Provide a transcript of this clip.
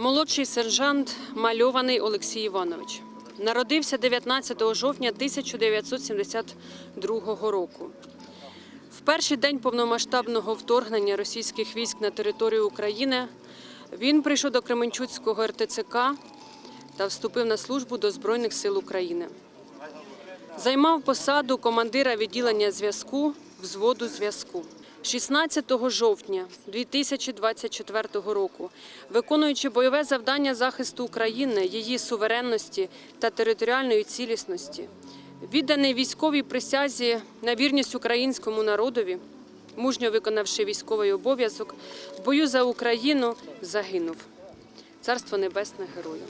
Молодший сержант мальований Олексій Іванович. Народився 19 жовтня 1972 року. В перший день повномасштабного вторгнення російських військ на територію України він прийшов до Кременчуцького РТЦК та вступив на службу до Збройних сил України. Займав посаду командира відділення зв'язку взводу зв'язку. 16 жовтня 2024 року, виконуючи бойове завдання захисту України, її суверенності та територіальної цілісності, відданий військовій присязі на вірність українському народові, мужньо виконавши військовий обов'язок, в бою за Україну загинув. Царство небесне герою.